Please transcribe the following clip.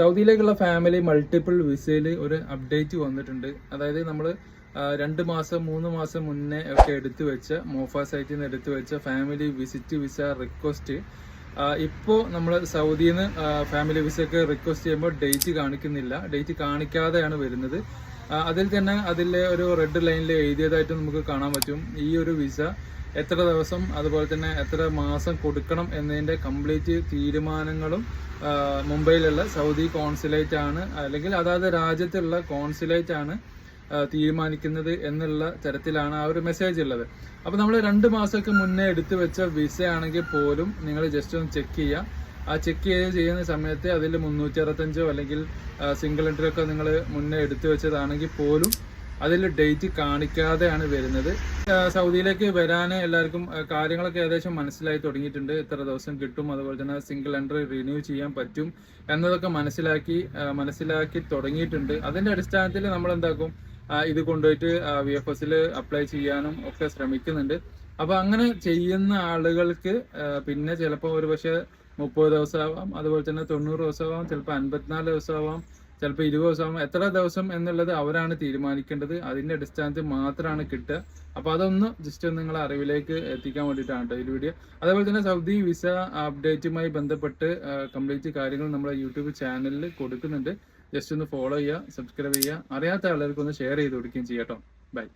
സൗദിയിലേക്കുള്ള family multiple വിസയിൽ ഒരു update വന്നിട്ടുണ്ട്. അതായത് നമ്മൾ രണ്ട് മാസം മൂന്ന് മാസം മുന്നേ ഒക്കെ എടുത്തു വെച്ച മോഫ സൈറ്റിൽ നിന്ന് എടുത്തു വെച്ച ഫാമിലി വിസിറ്റ് വിസ റിക്വസ്റ്റ് ഇപ്പോൾ നമ്മൾ സൗദിയിൽ നിന്ന് ഫാമിലി വിസയ്ക്ക് റിക്വസ്റ്റ് ചെയ്യുമ്പോൾ ഡേറ്റ് കാണിക്കുന്നില്ല. ഡേറ്റ് കാണിക്കാതെയാണ് വരുന്നത്. അതിൽ തന്നെ അതിലെ ഒരു റെഡ് ലൈനിൽ എഴുതിയതായിട്ട് നമുക്ക് കാണാൻ പറ്റും. ഈ ഒരു വിസ എത്ര ദിവസം അതുപോലെ തന്നെ എത്ര മാസം കൊടുക്കണം എന്നതിന്റെ കംപ്ലീറ്റ് തീരുമാനങ്ങളും മുംബൈയിലുള്ള സൗദി കോൺസുലേറ്റ് ആണ്. അല്ലെങ്കിൽ അതാത് രാജ്യത്തുള്ള കോൺസുലേറ്റ് ആണ് തീരുമാനിക്കുന്നത് എന്നുള്ള തരത്തിലാണ് ആ ഒരു മെസ്സേജ് ഉള്ളത്. അപ്പൊ നമ്മൾ രണ്ട് മാസമൊക്കെ മുന്നേ എടുത്തു വെച്ച വിസ ആണെങ്കിൽ പോലും നിങ്ങൾ ജസ്റ്റ് ഒന്ന് ചെക്ക് ചെയ്യുക. ആ ചെക്ക് ചെയ്ത് ചെയ്യുന്ന സമയത്ത് അതിൽ മുന്നൂറ്റി അറുപത്തഞ്ചോ അല്ലെങ്കിൽ സിംഗിൾ എൻട്രി ഒക്കെ നിങ്ങൾ മുന്നേ എടുത്തു വെച്ചതാണെങ്കിൽ പോലും അതിൽ ഡേറ്റ് കാണിക്കാതെയാണ് വരുന്നത്. സൗദിയിലേക്ക് വരാൻ എല്ലാവർക്കും കാര്യങ്ങളൊക്കെ ഏകദേശം മനസ്സിലായി തുടങ്ങിയിട്ടുണ്ട്. എത്ര ദിവസം കിട്ടും? അതുപോലെ തന്നെ സിംഗിൾ എൻട്രി റിന്യൂ ചെയ്യാൻ പറ്റും എന്നതൊക്കെ മനസ്സിലാക്കി മനസ്സിലാക്കി തുടങ്ങിയിട്ടുണ്ട്. അതിന്റെ അടിസ്ഥാനത്തിൽ നമ്മൾ എന്താക്കും? ഇത് കൊണ്ടുപോയിട്ട് വി എഫ് എസിൽ അപ്ലൈ ചെയ്യാനും ഒക്കെ ശ്രമിക്കുന്നുണ്ട്. അപ്പൊ അങ്ങനെ ചെയ്യുന്ന ആളുകൾക്ക് പിന്നെ ചിലപ്പോൾ ഒരു പക്ഷേ മുപ്പത് ദിവസമാവാം അതുപോലെ തന്നെ തൊണ്ണൂറ് ദിവസമാവാം ചിലപ്പോൾ അൻപത്തിനാല് ദിവസമാവാം ചിലപ്പോൾ ഇരുപത് ദിവസം എത്ര ദിവസം എന്നുള്ളത് അവരാണ് തീരുമാനിക്കേണ്ടത്. അതിന്റെ അടിസ്ഥാനത്തിൽ മാത്രമാണ് കിട്ടുക. അപ്പോൾ അതൊന്ന് ജസ്റ്റ് നിങ്ങളെ അറിവിലേക്ക് എത്തിക്കാൻ വേണ്ടിയിട്ടാണ് കേട്ടോ ഈ വീഡിയോ അതേപോലെ തന്നെ സൗദി വിസ അപ്ഡേറ്റുമായി ബന്ധപ്പെട്ട് കംപ്ലീറ്റ് കാര്യങ്ങൾ നമ്മുടെ യൂട്യൂബ് ചാനലിൽ കൊടുക്കുന്നുണ്ട്. ജസ്റ്റ് ഒന്ന് ഫോളോ ചെയ്യുക സബ്സ്ക്രൈബ് ചെയ്യുക. അറിയാത്ത ആളുകൾക്ക് ഒന്ന് ഷെയർ ചെയ്ത് കൊടുക്കുകയും ചെയ്യാം കേട്ടോ ബൈ